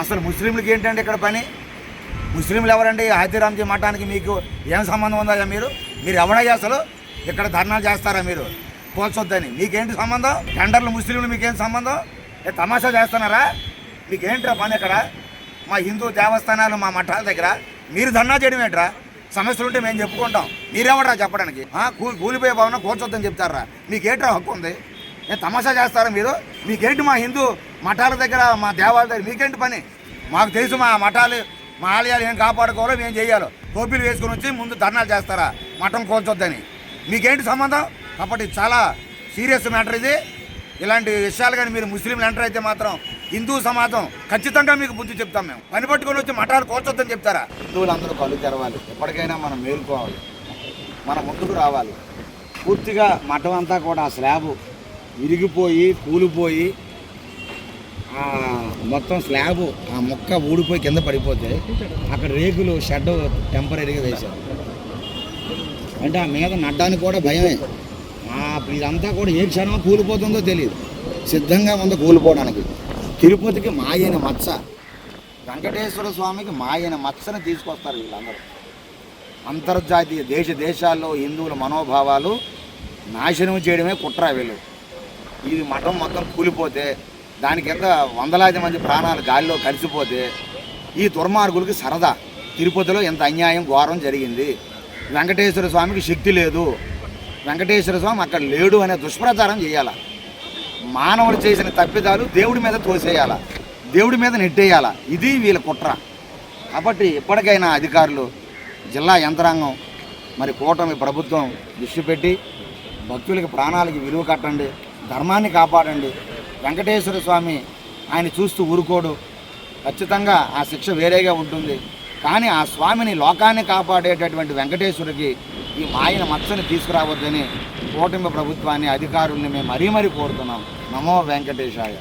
అసలు ముస్లింలకి ఏంటంటే ఇక్కడ పని? ముస్లింలు ఎవరండి? హాజీరాంజీ మఠానికి మీకు ఏం సంబంధం ఉందా మీరు? మీరు ఎవడయ్యా అసలు? ఇక్కడ ధర్నాలు చేస్తారా మీరు? పోల్చొద్దని. మీకేంటి సంబంధం? టెండర్లు ముస్లింలు మీకేం సంబంధం? తమాషా చేస్తున్నారా? మీకేంట్రా పని ఇక్కడ? మా హిందూ దేవస్థానాలు మా మఠాల దగ్గర. మీరు ధర్నా చేయడం ఏంట్రా? సమస్యలు ఉంటే మేము చెప్పుకుంటాం. మీరెవడరా చెప్పడానికి? కూలిపోయే భవనం కూర్చొద్దని చెప్తారా? మీకేంట్రా హక్కు ఉంది? తమాషా చేస్తారా మీరు. మీకేంటి మా హిందూ మఠాల దగ్గర మా దేవాలయ దగ్గర మీకేంటి పని? మాకు తెలుసు మా మఠాలు మా ఆలయాలు ఏం కాపాడుకోవాలో మేము చేయాలో. టోపీలు వేసుకుని వచ్చి ముందు ధర్నాలు చేస్తారా? మఠం కోల్చొద్దని. మీకేంటి సంబంధం? కాబట్టి చాలా సీరియస్ మ్యాటర్ ఇది. ఇలాంటి విషయాలు కానీ మీరు ముస్లింలు ఎంటర్ అయితే మాత్రం హిందూ సమాజం ఖచ్చితంగా మీకు బుద్ధి చెప్తాం మేము. పని పట్టుకొని వచ్చి మఠాలు కోల్చొద్దని చెప్తారా? హిందువులందరూ కళ్ళు తెరవాలి. ఎప్పటికైనా మనం మేలుకోవాలి. మన ముందుకు రావాలి. పూర్తిగా మఠం అంతా కూడా ఆ స్లాబ్ విరిగిపోయి కూలిపోయి మొత్తం స్లాబ్ ఆ మొక్క ఊడిపోయి కింద పడిపోతే అక్కడ రేకులు షెడ్ టెంపరీగా వేశారు. అంటే ఆ మీద నడ్డానికి కూడా భయమే. ఇదంతా కూడా ఏ క్షణం కూలిపోతుందో తెలియదు. సిద్ధంగా ఉంది కూలిపోవడానికి. తిరుపతికి మాయైన మచ్చ వెంకటేశ్వర స్వామికి మాయైన మచ్చని తీసుకొస్తారు వీళ్ళందరూ. అంతర్జాతీయ దేశ దేశాల్లో హిందువుల మనోభావాలు నాశనం చేయడమే కుట్ర వీళ్ళు. ఇది మఠం మొత్తం కూలిపోతే దాని కింద వందలాది మంది ప్రాణాలు గాలిలో కలిసిపోతే ఈ దుర్మార్గులకి సరదా. తిరుపతిలో ఎంత అన్యాయం ఘోరం జరిగింది. వెంకటేశ్వర స్వామికి శక్తి లేదు. వెంకటేశ్వర స్వామి అక్కడ లేడు అనే దుష్ప్రచారం చేయాల. మానవులు చేసిన తప్పిదాలు దేవుడి మీద తోసేయాల. దేవుడి మీద నెట్టేయాల. ఇది వీళ్ళ కుట్ర. కాబట్టి ఎప్పటికైనా అధికారులు జిల్లా యంత్రాంగం మరి కూటమి ప్రభుత్వం దృష్టి పెట్టి భక్తులకి ప్రాణాలకి విలువ కట్టండి. ధర్మాన్ని కాపాడండి. వెంకటేశ్వర స్వామి ఆయన చూస్తూ ఊరుకోడు. ఖచ్చితంగా ఆ శిక్ష వేరేగా ఉంటుంది. కానీ ఆ స్వామిని లోకాన్ని కాపాడేటటువంటి వెంకటేశ్వరికి ఈ మాయన మచ్చని తీసుకురావద్దని కూటమి ప్రభుత్వాన్ని అధికారుల్ని మేము మరీ మరీ కోరుతున్నాం. నమో వెంకటేశాయ.